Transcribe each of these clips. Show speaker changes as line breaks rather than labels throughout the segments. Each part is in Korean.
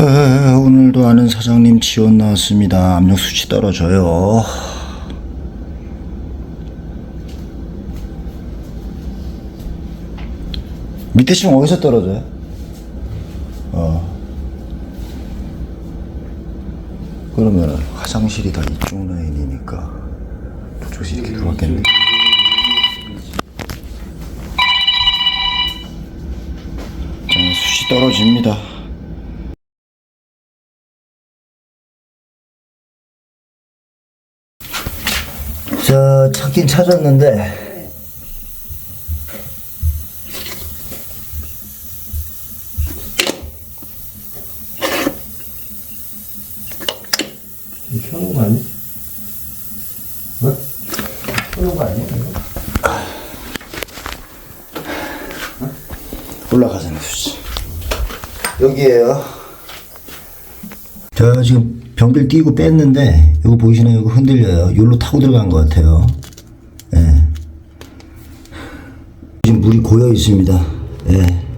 에, 오늘도 아는 사장님 지원 나왔습니다. 압력 수치 떨어져요. 밑에 지금 어디서 떨어져요? 어. 그러면 화장실이 다 이쪽 라인이니까 저쪽에서 이렇게 들어왔겠네. 자, 수치 떨어집니다. 자, 찾긴 찾았는데
켜놓은 거? 뭐? 켜놓은 거 아니야? 이거?
올라가잖아요, 수치. 여기에요. 자, 지금 변기를 띄고 뺐는데, 이거 보이시나요? 이거 흔들려요. 여기로 타고 들어간 것 같아요. 예. 지금 물이 고여 있습니다. 예.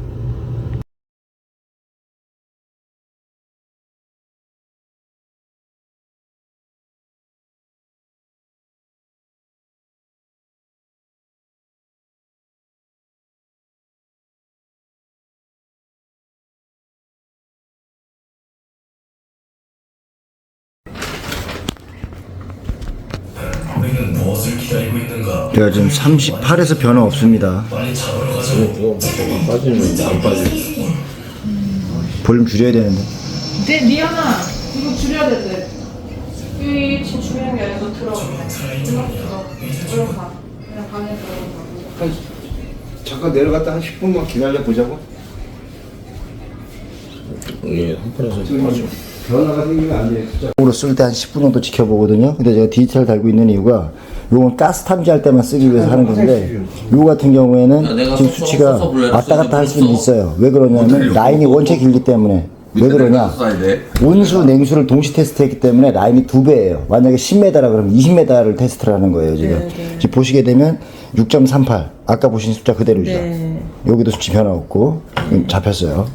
우리는 무엇을 기다리고 있는가?
제가 지금 38에서 변화 없습니다.
빨리 잡으러 가자.
빠지면 안 빠지지.
볼륨 줄여야 되는데.
네, 미안아. 이거 줄여야 돼. 이 지금 중요한 게 아니라 너 들어가. 들어가. 들어가. 그냥 방에 들어가.
잠깐 내려갔다 한 10분만 기다려 보자고. 이게 한판에서 빠져. 변화가 생기면 안 돼. 진짜.
으로 쓸 때 한 10분 정도 지켜보거든요. 근데 제가 디지털 달고 있는 이유가 요건 가스 탐지할 때만 쓰기 위해서 하는 건데 요 같은 경우에는
내가
지금
써서
수치가
써서
왔다 갔다 할 수는
써서
있어요. 왜 그러냐면 라인이 원체 길기 때문에 왜 그러냐? 온수, 냉수를 동시 테스트했기 때문에 라인이 두 배예요. 만약에 10m라 그러면 20m를 테스트를 하는 거예요, 지금. 지금 보시게 되면 6.38. 아까 보신 숫자 그대로죠. 여기도 수치 변화 없고 음, 잡혔어요.